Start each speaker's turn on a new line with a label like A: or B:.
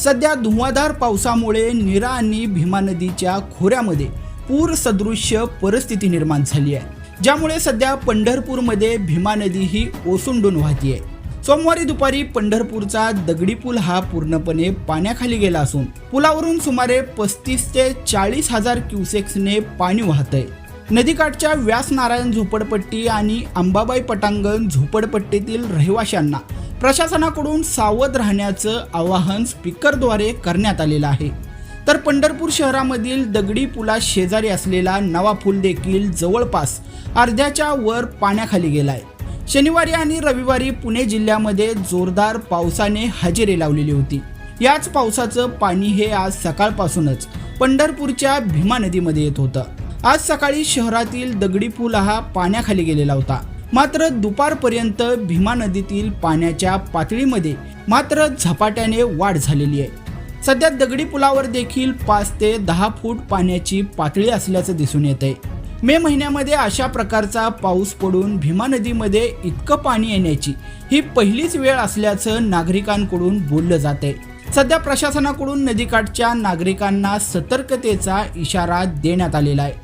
A: सध्या धुवाधार पावसामुळे नीरा आणि भीमा नदीच्या खोऱ्यामध्ये पूर सदृश्य परिस्थिती निर्माण झाली आहे ज्यामुळे सध्या पंढरपूरमध्ये भीमा नदी ही ओसंडून वाहतीये. सोमवारी दुपारी पंढरपूरचा दगडी पूल हा पूर्णपणे पाण्याखाली गेला असून पुलावरून सुमारे पस्तीस ते चाळीस हजार क्युसेक्सने पाणी वाहतंय. नदीकाठच्या व्यासनारायण झोपडपट्टी आणि अंबाबाई पटांगण झोपडपट्टीतील रहिवाशांना प्रशासनाकडून सावध राहण्याचं आवाहन स्पीकरद्वारे करण्यात आलेलं आहे. तर पंढरपूर शहरामधील दगडी पुला शेजारी असलेला नवा पूल देखील जवळपास अर्ध्याच्या वर पाण्याखाली गेलाय. शनिवारी आणि रविवारी पुणे जिल्ह्यामध्ये जोरदार पावसाने हजेरी लावलेली होती. याच पावसाचं पाणी हे आज सकाळपासूनच पंढरपूरच्या भीमा नदीमध्ये येत होतं. आज सकाळी शहरातील दगडी पूल हा पाण्याखाली गेलेला होता. मात्र दुपारपर्यंत भीमा नदीतील पाण्याच्या पातळीमध्ये मात्र झपाट्याने वाढ झालेली आहे. सध्या दगडी पुलावर देखील पाच ते दहा फूट पाण्याची पातळी असल्याचं दिसून येत आहे मे महिन्यामध्ये अशा प्रकारचा पाऊस पडून भीमा नदीमध्ये इतकं पाणी येण्याची ही पहिलीच वेळ असल्याचं नागरिकांकडून बोललं जात आहे सध्या प्रशासनाकडून नदीकाठच्या नागरिकांना सतर्कतेचा इशारा देण्यात आलेला आहे.